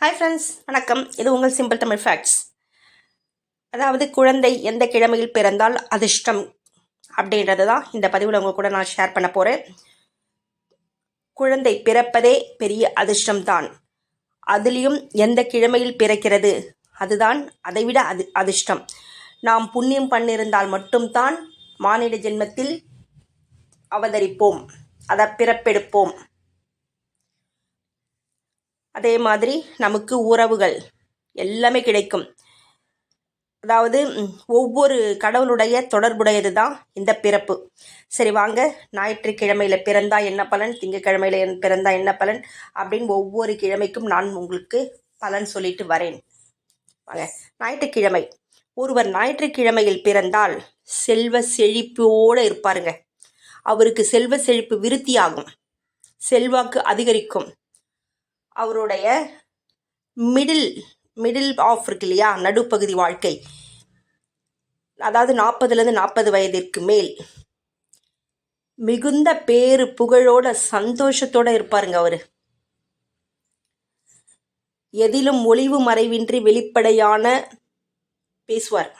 Hi friends வணக்கம். இது உங்கள் சிம்பிள் தமிழ் ஃபேக்ட்ஸ் அதாவது குழந்தை எந்த கிழமையில் பிறந்தால் அதிர்ஷ்டம் அப்படின்றது தான் இந்த பதிவில் உங்கள் கூட நான் ஷேர் பண்ண போகிறேன் குழந்தை பிறப்பதே பெரிய அதிர்ஷ்டம் தான் அதுலேயும் எந்த கிழமையில் பிறக்கிறது? அதுதான் அதைவிட அது அதிர்ஷ்டம். நாம் புண்ணியம் பண்ணியிருந்தால் மட்டும்தான் மானிட ஜென்மத்தில் அவதரிப்போம். அதை பிறப்பெடுப்போம். அதே மாதிரி நமக்கு உறவுகள் எல்லாமே கிடைக்கும். அதாவது ஒவ்வொரு கடவுளுடைய தொடர்புடையது தான் இந்த பிறப்பு. சரி வாங்க ஞாயிற்றுக்கிழமையில் பிறந்தா என்ன பலன் திங்கக்கிழமையில பிறந்தா என்ன பலன் அப்படின்னு ஒவ்வொரு கிழமைக்கும் நான் உங்களுக்கு பலன் சொல்லிட்டு வரேன். வாங்க ஞாயிற்றுக்கிழமை. ஒருவர் ஞாயிற்றுக்கிழமையில் பிறந்தால் செல்வ செழிப்போடு இருப்பாருங்க. அவருக்கு செல்வ செழிப்பு விருத்தியாகும். செல்வாக்கு அதிகரிக்கும். அவருடைய மிடில் மிடில் ஆஃப் இருக்கு இல்லையா? நடுப்பகுதி வாழ்க்கை. அதாவது நாற்பதுலேருந்து நாற்பது வயதிற்கு மேல். மிகுந்த பேரு புகழோட சந்தோஷத்தோட இருப்பாருங்க அவரு. எதிலும் ஒளிவு மறைவின்றி வெளிப்படையான பேசுவார்.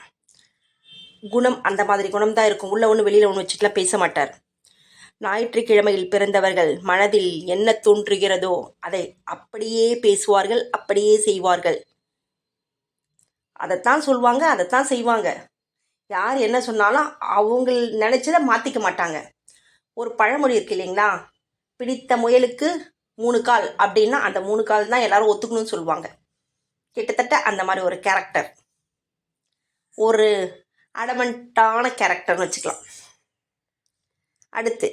குணம் அந்த மாதிரி குணம் தான் இருக்கும். உள்ள ஒன்று வெளியில் ஒன்று வச்சுட்டுலாம் பேச மாட்டார். ஞாயிற்றுக்கிழமையில் பிறந்தவர்கள் மனதில் என்ன தோன்றுகிறதோ அதை அப்படியே பேசுவார்கள் அப்படியே செய்வார்கள். அதைத்தான் சொல்லுவாங்க அதைத்தான் செய்வாங்க. யார் என்ன சொன்னாலும் அவங்க நினச்சதை மாற்றிக்க மாட்டாங்க. ஒரு பழமொழி இருக்கு இல்லைங்களா? பிடித்த முயலுக்கு மூணு கால் அப்படின்னா அந்த மூணு கால் தான் எல்லாரும் ஒத்துக்கணும்னு சொல்லுவாங்க கிட்டத்தட்ட அந்த மாதிரி ஒரு கேரக்டர் ஒரு அடமெண்ட்டான கேரக்டர்னு வச்சுக்கலாம். அடுத்து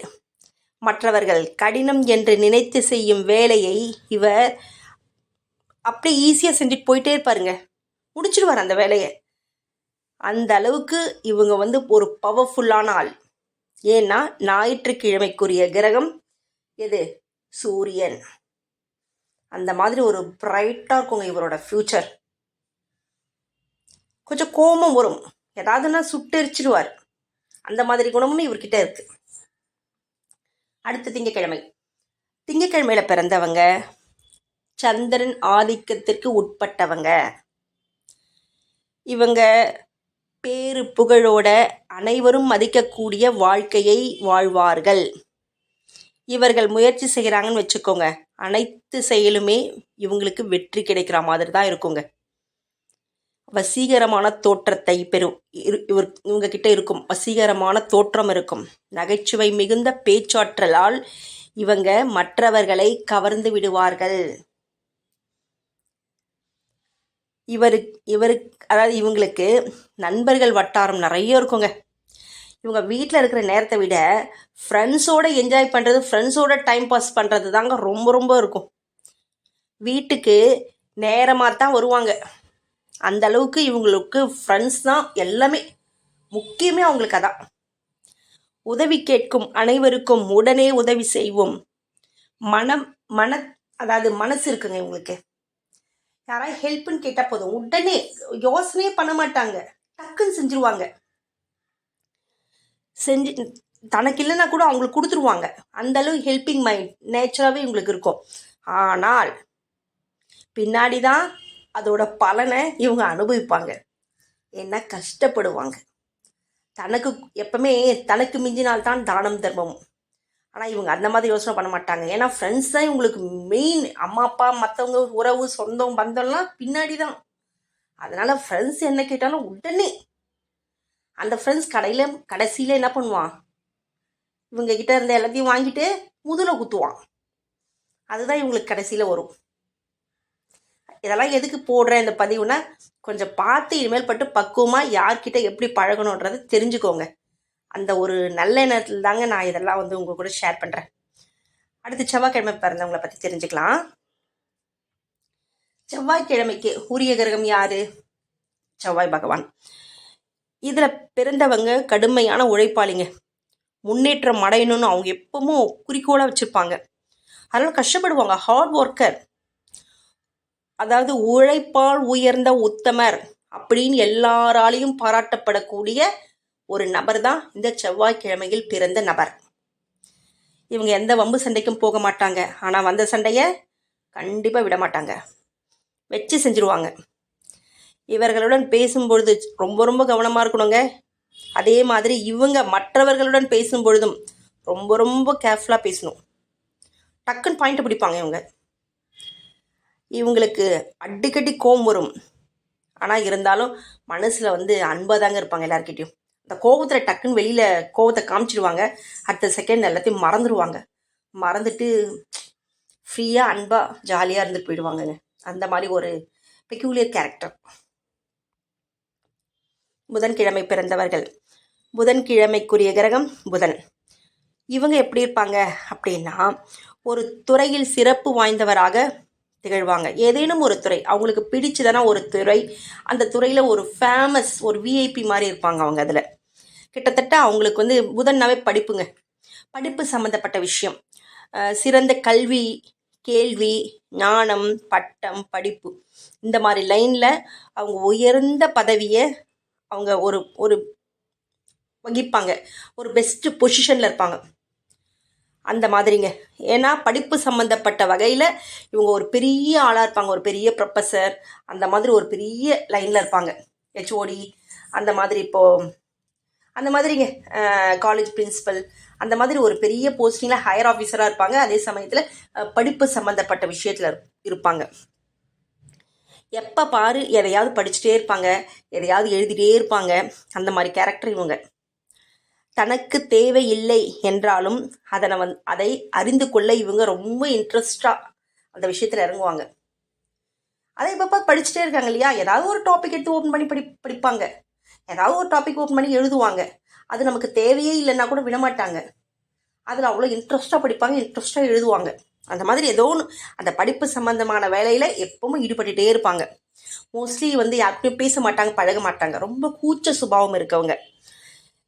மற்றவர்கள் கடினம் என்று நினைத்து செய்யும் வேலையை இவர் அப்படியே ஈஸியாக செஞ்சுட்டு போயிட்டே இருப்பாருங்க. முடிச்சிடுவார் அந்த வேலையை. அந்த அளவுக்கு இவங்க வந்து ஒரு பவர்ஃபுல்லான ஆள். ஏன்னா ஞாயிற்றுக்கிழமைக்குரிய கிரகம் எது? சூரியன். அந்த மாதிரி ஒரு பிரைட்டாக இருக்குங்க இவரோட ஃப்யூச்சர் கொஞ்சம் கோபம் வரும். ஏதாவதுன்னா சுட்டெரிச்சிடுவார். அந்த மாதிரி குணமும் இவர்கிட்ட இருக்குது அடுத்த திங்கக்கிழமை. திங்கக்கிழமையில் பிறந்தவங்க சந்திரன் ஆதிக்கத்திற்கு உட்பட்டவங்க. இவங்க பேரு புகழோட அனைவரும் மதிக்கக்கூடிய வாழ்க்கையை வாழ்வார்கள். இவர்கள் முயற்சி செய்கிறாங்கன்னு வச்சுக்கோங்க. அனைத்து செயலுமே இவங்களுக்கு வெற்றி கிடைக்கிற மாதிரி தான் இருக்குங்க. வசீகரமான தோற்றத்தை பெறும். இரு- இவர் இவங்க கிட்ட இருக்கும். வசீகரமான தோற்றம் இருக்கும். நகைச்சுவை மிகுந்த பேச்சாற்றலால் இவங்க மற்றவர்களை கவர்ந்து விடுவார்கள். இவரு இவருக்கு அதாவது இவங்களுக்கு நண்பர்கள் வட்டாரம் நிறைய இருக்குங்க. இவங்க வீட்டில் இருக்கிற நேரத்தை விட ஃப்ரெண்ட்ஸோட என்ஜாய் பண்ணுறது ஃப்ரெண்ட்ஸோட டைம் பாஸ் பண்ணுறது தாங்க ரொம்ப ரொம்ப இருக்கும். வீட்டுக்கு நேரமாக தான் வருவாங்க. அந்த அளவுக்கு இவங்களுக்கு ஃப்ரெண்ட்ஸ் தான் எல்லாமே. முக்கியமே அவங்களுக்கு அதான். உதவி கேட்கும் அனைவருக்கும் உடனே உதவி செய்வோம். மனம் மன அதாவது மனசு இருக்குங்க இவங்களுக்கு. யாராவது ஹெல்ப்னு கேட்டால் போதும். உடனே யோசனையே பண்ண மாட்டாங்க. டக்குன்னு செஞ்சுருவாங்க. செஞ்சு தனக்கு இல்லைன்னா கூட அவங்களுக்கு கொடுத்துருவாங்க. அந்த அளவு ஹெல்பிங் மைண்ட் நேச்சராகவே இவங்களுக்கு இருக்கும். ஆனால் பின்னாடி தான் அதோட பலனை இவங்க அனுபவிப்பாங்க. ஏன்னா கஷ்டப்படுவாங்க. தனக்கு எப்பவுமே தனக்கு மிஞ்சினால் தான் தானம் தர்மம். ஆனால் இவங்க அந்த மாதிரி யோசனை பண்ண மாட்டாங்க. ஏன்னா ஃப்ரெண்ட்ஸ் தான் இவங்களுக்கு மெயின் அம்மா அப்பா மற்றவங்க உறவு சொந்தம் பந்தம்லாம் பின்னாடி தான் அதனால் ஃப்ரெண்ட்ஸ் என்ன கேட்டாலும் உடனே அந்த ஃப்ரெண்ட்ஸ் கடையில் கடைசியில் என்ன பண்ணுவான்? இவங்க கிட்ட இருந்த எல்லாத்தையும் வாங்கிட்டு முதல குத்துவான். அதுதான் இவங்களுக்கு கடைசியில் வரும். இதெல்லாம் எதுக்கு போடுறேன் இந்த பதிவுனா கொஞ்சம் பார்த்து இனிமேல் பட்டு பக்குவமாக யார்கிட்ட எப்படி பழகணுன்றதை தெரிஞ்சுக்கோங்க. அந்த ஒரு நல்ல எண்ணத்தில் தாங்க நான் இதெல்லாம் வந்து உங்கள் கூட ஷேர் பண்ணுறேன் அடுத்து செவ்வாய்க்கிழமை பிறந்தவங்களை பற்றி தெரிஞ்சுக்கலாம். செவ்வாய்க்கிழமைக்கு உரிய கிரகம் யாரு? செவ்வாய் பகவான். இதில் பிறந்தவங்க கடுமையான உழைப்பாளிங்க. முன்னேற்றம் அடையணும்னு அவங்க எப்பவும் குறிக்கோளாக வச்சுருப்பாங்க. அதனால் கஷ்டப்படுவாங்க. ஹார்ட் ஒர்க்கர் அதாவது உழைப்பால் உயர்ந்த உத்தமர் அப்படின்னு எல்லாராலையும் பாராட்டப்படக்கூடிய ஒரு நபர் தான் இந்த செவ்வாய்க்கிழமையில் பிறந்த நபர். இவங்க எந்த வம்பு சண்டைக்கும் போக மாட்டாங்க. ஆனால் வந்த சண்டையை கண்டிப்பாக விட மாட்டாங்க. வச்சு செஞ்சுருவாங்க. இவர்களுடன் பேசும்பொழுது ரொம்ப ரொம்ப கவனமாக இருக்கணுங்க. அதே மாதிரி இவங்க மற்றவர்களுடன் பேசும் பொழுதும் ரொம்ப ரொம்ப கேர்ஃபுல்லாக பேசணும். டக்குன்னு பாயிண்ட்டை பிடிப்பாங்க இவங்க. இவங்களுக்கு அடிக்கடி கோபம் வரும். ஆனால் இருந்தாலும் மனசில் வந்து அன்பாக தாங்க இருப்பாங்க எல்லாருக்கிட்டையும் அந்த கோபத்தில் டக்குன்னு வெளியில் கோபத்தை காமிச்சிடுவாங்க அடுத்த செகண்ட் எல்லாத்தையும் மறந்துடுவாங்க மறந்துட்டு ஃப்ரீயாக அன்பாக ஜாலியாக இருந்துட்டு போயிடுவாங்கங்க. அந்த மாதிரி ஒரு பெக்யூலியர் கேரக்டர் புதன்கிழமை பிறந்தவர்கள். புதன்கிழமைக்குரிய கிரகம் புதன். இவங்க எப்படி இருப்பாங்க அப்படின்னா ஒரு துறையில் சிறப்பு வாய்ந்தவராக திகழ்வாங்க. ஏதேனும் ஒரு துறை அவங்களுக்கு பிடிச்சதான ஒரு துறை அந்த துறையில் ஒரு ஃபேமஸ் ஒரு விஐபி மாதிரி இருப்பாங்க அவங்க அதில். கிட்டத்தட்ட அவங்களுக்கு வந்து புதன்னாவே படிப்புங்க. படிப்பு சம்மந்தப்பட்ட விஷயம். சிறந்த கல்வி கேள்வி ஞானம் பட்டம் படிப்பு. இந்த மாதிரி லைனில் அவங்க உயர்ந்த பதவியை அவங்க ஒரு ஒரு வகிப்பாங்க. ஒரு பெஸ்ட்டு பொசிஷனில் இருப்பாங்க. அந்த மாதிரிங்க. ஏன்னா படிப்பு சம்மந்தப்பட்ட வகையில் இவங்க ஒரு பெரிய ஆளாக இருப்பாங்க. ஒரு பெரிய ப்ரொஃபஸர் அந்த மாதிரி ஒரு பெரிய லைனில் இருப்பாங்க. ஹெச்ஓடி அந்த மாதிரி இப்போது அந்த மாதிரிங்க. காலேஜ் பிரின்சிபல் அந்த மாதிரி ஒரு பெரிய போஸ்டிங்கில் ஹையர் ஆஃபீஸராக இருப்பாங்க. அதே சமயத்தில் படிப்பு சம்மந்தப்பட்ட விஷயத்தில் இருப்பாங்க. எப்போ பாரு எதையாவது படிச்சுட்டே இருப்பாங்க. எதையாவது எழுதிட்டே இருப்பாங்க. அந்த மாதிரி கேரக்டர் இவங்க. தனக்கு தேவையில்லை என்றாலும் அதனை வந் அதை அறிந்து கொள்ள இவங்க ரொம்ப இன்ட்ரெஸ்டாக அந்த விஷயத்தில் இறங்குவாங்க. அதை இப்போ படிச்சுட்டே இருக்காங்க இல்லையா? ஏதாவது ஒரு டாபிக் எடுத்து ஓப்பன் பண்ணி படி படிப்பாங்க. ஏதாவது ஒரு டாபிக் ஓப்பன் பண்ணி எழுதுவாங்க. அது நமக்கு தேவையே இல்லைன்னா கூட விடமாட்டாங்க. அதில் அவ்வளோ இன்ட்ரெஸ்ட்டாக படிப்பாங்க இன்ட்ரெஸ்ட்டாக எழுதுவாங்க. அந்த மாதிரி ஏதோ ஒன்று அந்த படிப்பு சம்மந்தமான வேலையில் எப்பவும் ஈடுபட்டுகிட்டே இருப்பாங்க. மோஸ்ட்லி வந்து யாருக்கும் பேச மாட்டாங்க பழக மாட்டாங்க. ரொம்ப கூச்ச சுபாவம் இருக்கவங்க.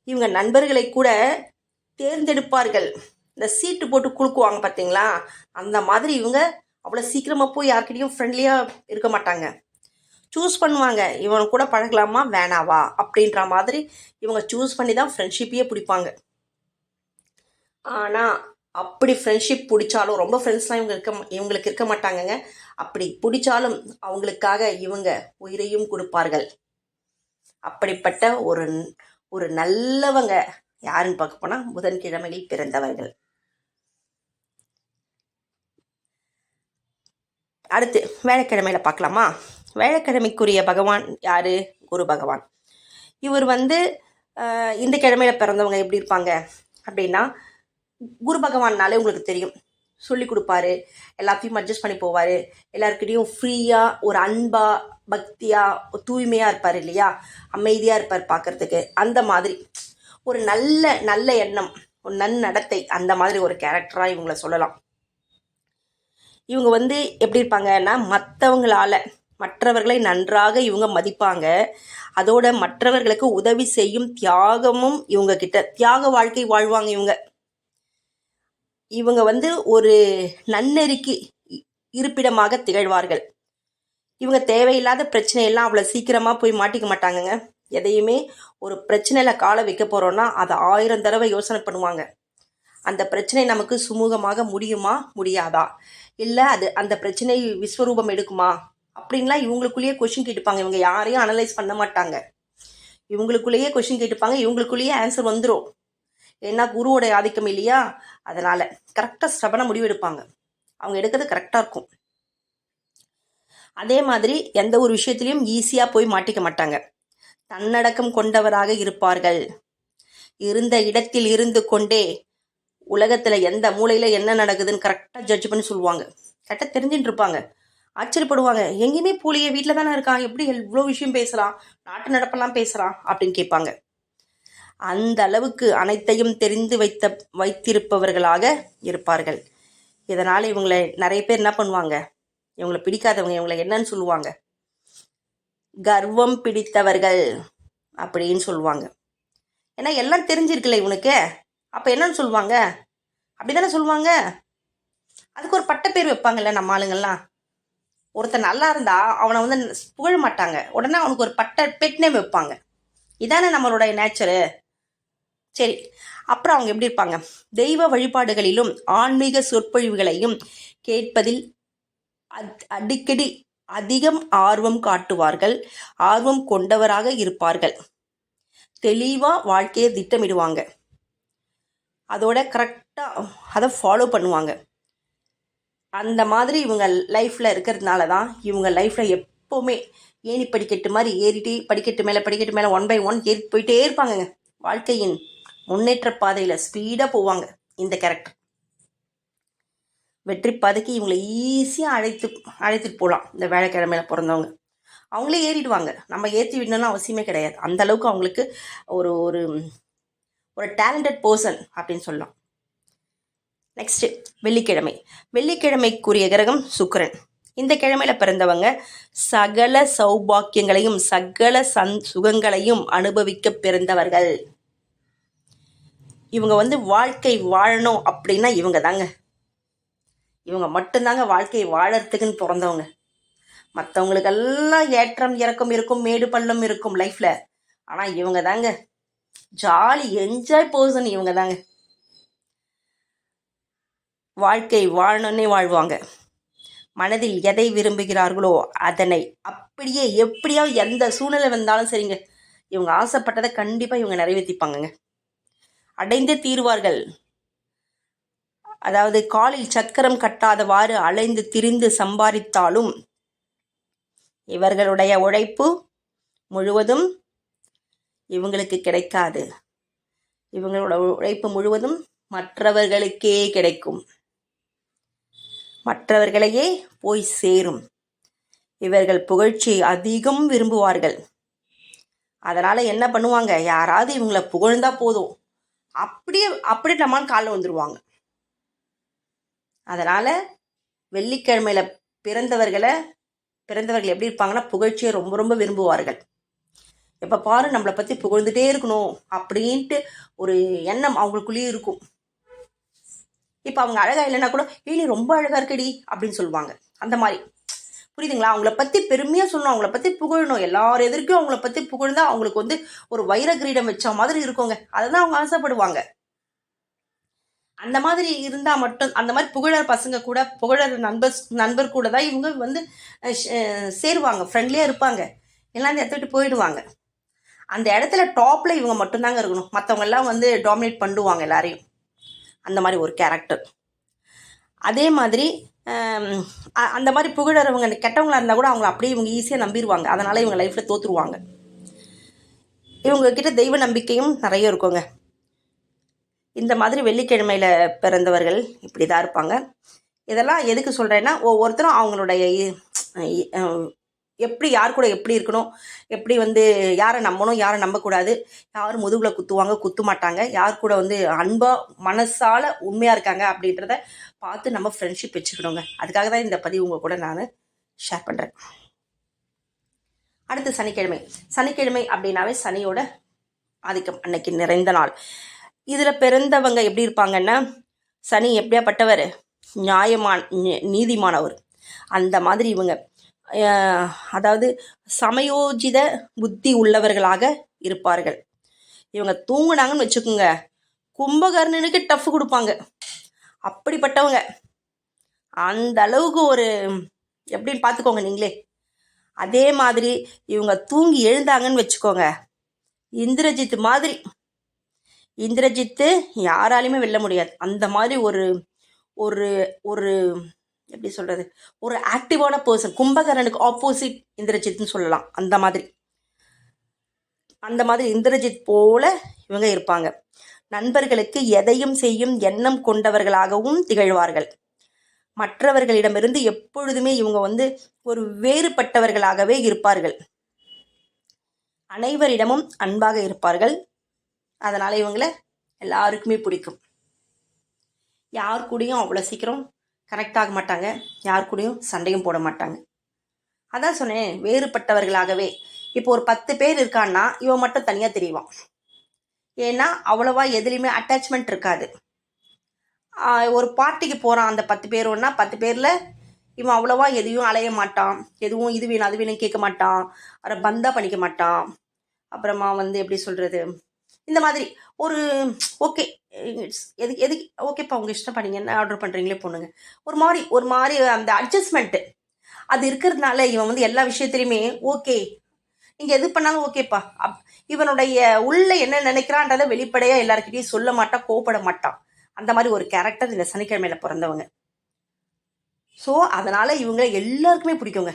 இவங்க நண்பர்களை கூட தேர்ந்தெடுப்பார்கள். இந்த சீட்டு போட்டு குலுக்குவாங்க பார்த்தீங்களா அந்த மாதிரி இவங்க அவ்வளோ சீக்கிரமாக போய் யார்கிட்டயும் ஃப்ரெண்ட்லியாக இருக்க மாட்டாங்க. சூஸ் பண்ணுவாங்க. இவன் கூட பழகலாமா? வேணாவா? அப்படின்ற மாதிரி இவங்க சூஸ் பண்ணி தான் ஃப்ரெண்ட்ஷிப்பையே பிடிப்பாங்க. ஆனால் அப்படி ஃப்ரெண்ட்ஷிப் பிடிச்சாலும் ரொம்ப ஃப்ரெண்ட்ஸ்லாம் இவங்க இருக்க இவங்களுக்கு இருக்க மாட்டாங்கங்க. அப்படி பிடிச்சாலும் அவங்களுக்காக இவங்க உயிரையும் கொடுப்பார்கள். அப்படிப்பட்ட ஒரு ஒரு நல்லவங்க யாருன்னு பார்க்க போனால் புதன்கிழமையில் பிறந்தவர்கள். அடுத்து வேலைக்கிழமையில பார்க்கலாமா? வேலைக்கிழமைக்குரிய பகவான் யாரு? குரு பகவான். இவர் வந்து இந்த கிழமையில பிறந்தவங்க எப்படி இருப்பாங்க? அப்படின்னா குரு பகவான்னாலே உங்களுக்கு தெரியும். சொல்லி கொடுப்பாரு. எல்லாத்தையும் அட்ஜஸ்ட் பண்ணி போவார். எல்லாருக்கிட்டையும் ஃப்ரீயாக ஒரு அன்பா பக்தியாக தூய்மையாக இருப்பார் இல்லையா? அமைதியாக இருப்பார் பார்க்கறதுக்கு அந்த மாதிரி. ஒரு நல்ல நல்ல எண்ணம் ஒரு நன்னடத்தை அந்த மாதிரி ஒரு கேரக்டராக இவங்கள சொல்லலாம். இவங்க வந்து எப்படி இருப்பாங்கன்னா மற்றவங்களால மற்றவர்களை நன்றாக இவங்க மதிப்பாங்க. அதோட மற்றவர்களுக்கு உதவி செய்யும் தியாகமும் இவங்க கிட்ட தியாக வாழ்க்கை வாழ்வாங்க இவங்க. இவங்க வந்து ஒரு நன்னெறிக்கு இ- இருப்பிடமாக திகழ்வார்கள். இவங்க தேவையில்லாத பிரச்சனையெல்லாம் அவ்வளோ சீக்கிரமாக போய் மாட்டிக்க மாட்டாங்கங்க. எதையுமே ஒரு பிரச்சனையில் காலை வைக்க போகிறோன்னா அதை ஆயிரம் தடவை யோசனை பண்ணுவாங்க. அந்த பிரச்சனை நமக்கு சுமூகமாக முடியுமா? முடியாதா? இல்லை அது அந்த பிரச்சனை விஸ்வரூபம் எடுக்குமா? அப்படின்லாம் இவங்களுக்குள்ளேயே கொஷின் கேட்டுப்பாங்க. இவங்க யாரையும் அனலைஸ் பண்ண மாட்டாங்க. இவங்களுக்குள்ளேயே கொஷின் கேட்டுப்பாங்க. இவங்களுக்குள்ளேயே ஆன்சர் வந்துடும் ஏன்னா குருவோட ஆதிக்கம் இல்லையா? அதனால கரெக்டாக ஸ்டபன முடிவு எடுப்பாங்க அவங்க எடுக்கிறது கரெக்டாக இருக்கும். அதே மாதிரி எந்த ஒரு விஷயத்திலையும் ஈஸியாக போய் மாட்டிக்க மாட்டாங்க. தன்னடக்கம் கொண்டவராக இருப்பார்கள். இருந்த இடத்தில் இருந்து கொண்டே உலகத்தில் எந்த மூலையில் என்ன நடக்குதுன்னு கரெக்டாக ஜட்ஜ் பண்ணி சொல்லுவாங்க. கரெக்டாக தெரிஞ்சுட்டு இருப்பாங்க. ஆச்சரியப்படுவாங்க. எங்கேயுமே போலியே வீட்டில் தானே இருக்கான். எப்படி இவ்வளோ விஷயம் பேசுகிறான் நாட்டு நடப்பெல்லாம் பேசுகிறான் அப்படின்னு கேட்பாங்க. அந்த அளவுக்கு அனைத்தையும் தெரிந்து வைத்த வைத்திருப்பவர்களாக இருப்பார்கள். இதனால் இவங்களை நிறைய பேர் என்ன பண்ணுவாங்க? இவங்களை பிடிக்காதவங்க இவங்களை என்னன்னு சொல்லுவாங்க. கர்வம் பிடித்தவர்கள் அப்படின்னு சொல்லுவாங்க. ஏன்னா எல்லாம் தெரிஞ்சிருக்குல்ல இவனுக்கு. அப்போ என்னன்னு சொல்லுவாங்க? அப்படிதானே சொல்லுவாங்க? அதுக்கு ஒரு பட்ட பேர் வைப்பாங்கல்ல நம்ம ஆளுங்கள்லாம். ஒருத்தன் நல்லா இருந்தா அவனை வந்து புகழ மாட்டாங்க. உடனே அவனுக்கு ஒரு பட்ட பெட் நேம் வைப்பாங்க. இதானே நம்மளோட நேச்சரு சரி. அப்புறம் அவங்க எப்படி இருப்பாங்க? தெய்வ வழிபாடுகளிலும் ஆன்மீக சொற்பொழிவுகளையும் கேட்பதில் அடிக்கடி அதிகம் ஆர்வம் காட்டுவார்கள் ஆர்வம் கொண்டவராக இருப்பார்கள். தெளிவாக வாழ்க்கையை திட்டமிடுவாங்க. அதோட கரெக்டாக அதை ஃபாலோ பண்ணுவாங்க. அந்த மாதிரி இவங்க லைஃப்பில் இருக்கிறதுனால தான் இவங்க லைஃப்பில் எப்போவுமே ஏணி படிக்கட்டு மாதிரி ஏறிட்டே படிக்கட்டு மேலே படிக்கட்டு மேலே ஒன் பை ஒன் ஏறி போயிட்டே இருப்பாங்கங்க. வாழ்க்கையின் முன்னேற்ற பாதையில் ஸ்பீடாக போவாங்க இந்த கேரக்டர் வெற்றி பாதைக்கு இவங்களை ஈஸியாக அழைத்து அழைத்துட்டு போகலாம் இந்த வேலைக்கிழமையில் பிறந்தவங்க. அவங்களே ஏறிடுவாங்க. நம்ம ஏற்றி விடணும்னு அவசியமே கிடையாது. அந்த அளவுக்கு அவங்களுக்கு ஒரு ஒரு ஒரு டேலண்டட் பர்சன் அப்படின்னு சொல்லலாம். நெக்ஸ்ட்டு வெள்ளிக்கிழமை. வெள்ளிக்கிழமைக்குரிய கிரகம் சுக்கரன். இந்த கிழமையில் பிறந்தவங்க சகல சௌபாக்கியங்களையும் சகல சந் சுகங்களையும் அனுபவிக்க பிறந்தவர்கள். இவங்க வந்து வாழ்க்கை வாழணும் அப்படின்னா இவங்க தாங்க இவங்க மட்டும்தாங்க வாழ்க்கை வாழறதுக்குன்னு பிறந்தவங்க. மற்றவங்களுக்கெல்லாம் ஏற்றம் இறக்கம் இருக்கும் மேடு பள்ளம் இருக்கும் லைஃப்பில் ஆனால் இவங்க தாங்க ஜாலி என்ஜாய் பர்சன் இவங்க தாங்க வாழ்க்கை வாழணுன்னே வாழ்வாங்க. மனதில் எதை விரும்புகிறார்களோ அதனை அப்படியே எப்படியாவது எந்த சூழ்நிலை வந்தாலும் சரிங்க. இவங்க ஆசைப்பட்டதை கண்டிப்பாக இவங்க நிறைவேற்றிப்பாங்கங்க அடைந்து தீருவார்கள். அதாவது காலில் சக்கரம் கட்டாதவாறு அலைந்து திரிந்து சம்பாதித்தாலும் இவர்களுடைய உழைப்பு முழுவதும் இவங்களுக்கு கிடைக்காது. இவங்களோட உழைப்பு முழுவதும் மற்றவர்களுக்கே கிடைக்கும். மற்றவர்களையே போய் சேரும். இவர்கள் புகழ்ச்சியை அதிகம் விரும்புவார்கள். அதனால என்ன பண்ணுவாங்க? யாராவது இவங்களை புகழ்ந்தா போதும். அப்படியே அப்படியே நம்மால் காலில் வந்துடுவாங்க அதனால் வெள்ளிக்கிழமையில பிறந்தவர்களை பிறந்தவர்கள் எப்படி இருப்பாங்கன்னா புகழ்ச்சியை ரொம்ப ரொம்ப விரும்புவார்கள். எப்போ பாரு நம்மளை பற்றி புகழ்ந்துட்டே இருக்கணும் அப்படின்ட்டு ஒரு எண்ணம் அவங்களுக்குள்ளேயே இருக்கும். இப்போ அவங்க அழகாக இல்லைன்னா கூட ஏய் நீ ரொம்ப அழகாக இருக்கடி அப்படின்னு சொல்லுவாங்க. அந்த மாதிரி. புரியுதுங்களா? அவங்கள பற்றி பெருமையாக சொல்லணும் அவங்கள பற்றி புகழணும். எல்லார் எதிர்க்கும் அவங்கள பற்றி புகழ்ந்தா அவங்களுக்கு வந்து ஒரு வைர கிரீடம் வச்ச மாதிரி இருக்குங்க. அதை தான் அவங்க ஆசைப்படுவாங்க. அந்த மாதிரி இருந்தால் மட்டும் அந்த மாதிரி புகழர் பசங்க கூட புகழர் நண்பர் நண்பர் கூட தான் இவங்க வந்து சேருவாங்க. ஃப்ரெண்ட்லியாக இருப்பாங்க. எல்லாம் அந்த இடத்த விட்டு போயிடுவாங்க. அந்த இடத்துல டாப்பில் இவங்க மட்டும்தாங்க இருக்கணும். மற்றவங்க எல்லாம் வந்து டாமினேட் பண்ணுவாங்க எல்லாரையும். அந்த மாதிரி ஒரு கேரக்டர் அதே மாதிரி அந்த மாதிரி புகழறவங்க கெட்டவங்களாக இருந்தால் கூட அவங்கள அப்படியே இவங்க ஈஸியாக நம்பிடுவாங்க அதனால் இவங்க லைஃப்பில் தோற்றுருவாங்க இவங்கக்கிட்ட தெய்வ நம்பிக்கையும் நிறைய இருக்குங்க. இந்த மாதிரி வெள்ளிக்கிழமையில் பிறந்தவர்கள் இப்படி தான் இருப்பாங்க. இதெல்லாம் எதுக்கு சொல்கிறேன்னா ஒவ்வொருத்தரும் அவங்களுடைய எப்படி யார் கூட எப்படி இருக்கணும்? எப்படி வந்து யாரை நம்பணும்? யாரை நம்பக்கூடாது? யார் முதுகில் குத்துவாங்க? குத்து மாட்டாங்க. யார் கூட வந்து அன்பாக மனசால் உண்மையாக இருக்காங்க அப்படின்றத பார்த்து நம்ம ஃப்ரெண்ட்ஷிப் வச்சுக்கணுங்க. அதுக்காக தான் இந்த பதிவு உங்கள் கூட நான் ஷேர் பண்ணுறேன் அடுத்து சனிக்கிழமை. சனிக்கிழமை அப்படின்னாவே சனியோட ஆதிக்கம் அன்னைக்கு நிறைந்த நாள். இதில் பிறந்தவங்க எப்படி இருப்பாங்கன்னா சனி எப்படியாப்பட்டவர்? நியாயமான நீதிமானவர் அந்த மாதிரி இவங்க. அதாவது சமயோஜித புத்தி உள்ளவர்களாக இருப்பார்கள். இவங்க தூங்குனாங்கன்னு வச்சுக்கோங்க. கும்பகர்ணனுக்கு டஃப் கொடுப்பாங்க. அப்படிப்பட்டவங்க. அந்த அளவுக்கு ஒரு எப்படின்னு பார்த்துக்கோங்க நீங்களே. அதே மாதிரி இவங்க தூங்கி எழுந்தாங்கன்னு வச்சுக்கோங்க. இந்திரஜித் மாதிரி. இந்திரஜித்து யாராலையுமே வெல்ல முடியாது. அந்த மாதிரி ஒரு ஒரு ஒரு எப்படி சொல்கிறது ஒரு ஆக்டிவான பர்சன் கும்பகரனுக்கு ஆப்போசிட் இந்திரஜித்னு சொல்லலாம். அந்த மாதிரி. அந்த மாதிரி இந்திரஜித் போல இவங்க இருப்பாங்க. நண்பர்களுக்கு எதையும் செய்யும் எண்ணம் கொண்டவர்களாகவும் திகழ்வார்கள். மற்றவர்களிடமிருந்து எப்பொழுதுமே இவங்க வந்து ஒரு வேறுபட்டவர்களாகவே இருப்பார்கள். அனைவரிடமும் அன்பாக இருப்பார்கள். அதனால் இவங்களை எல்லாருக்குமே பிடிக்கும். யார் கூடயும் அவ்வளோ சீக்கிரம் கனெக்ட் ஆக மாட்டாங்க. யார் கூடயும் சண்டையும் போட மாட்டாங்க. அதான் சொன்னேன் வேறுபட்டவர்களாகவே. இப்போ ஒரு பத்து பேர் இருக்கான்னா இவன் மட்டும் தனியாக தெரியவான் ஏன்னா அவ்வளோவா எதுலேயுமே அட்டாச்மெண்ட் இருக்காது. ஒரு பார்ட்டிக்கு போகிறான் அந்த பத்து பேருன்னா பத்து பேரில் இவன் அவ்வளோவா எதையும் அலைய மாட்டான். எதுவும் இது வேணும் அது வேணும் கேட்க மாட்டான். அப்புறம் பந்தா பண்ணிக்க மாட்டான். அப்புறமா வந்து எப்படி சொல்கிறது இந்த மாதிரி ஒரு ஓகே எது எதுக்கு ஓகேப்பா உங்கள் இஷ்டம் பண்ணீங்க என்ன ஆர்டர் பண்ணுறீங்களே பொண்ணுங்க ஒரு மாதிரி ஒரு மாதிரி அந்த அட்ஜஸ்ட்மெண்ட்டு அது இருக்கிறதுனால இவன் வந்து எல்லா விஷயத்துலையுமே ஓகே. நீங்கள் எது பண்ணாலும் ஓகேப்பா. அப் இவனுடைய உள்ள என்ன நினைக்கிறான்றதை வெளிப்படையாக எல்லாருக்கிட்டையும் சொல்ல மாட்டான் கோப்பட மாட்டான் அந்த மாதிரி ஒரு கேரக்டர் இந்த சனிக்கிழமையில பிறந்தவங்க. ஸோ அதனால் இவங்க எல்லாருக்குமே பிடிக்குங்க.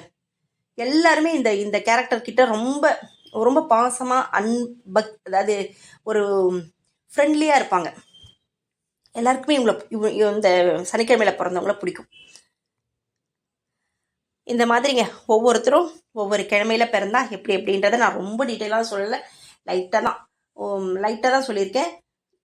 எல்லாருமே இந்த இந்த கேரக்டர் கிட்ட ரொம்ப ரொம்ப பாசமாக அன்பக் அதாவது ஒரு ஃப்ரெண்ட்லியாக இருப்பாங்க. எல்லாருக்குமே இவங்கள இந்த சனிக்கிழமையில பிறந்தவங்கள பிடிக்கும். இந்த மாதிரிங்க. ஒவ்வொருத்தரும் ஒவ்வொரு கிழமையில பிறந்தா எப்படி எப்படின்றத நான் ரொம்ப டீட்டெயிலாக சொல்லலை. லைட்டாக தான். லைட்டாக தான் சொல்லியிருக்கேன்.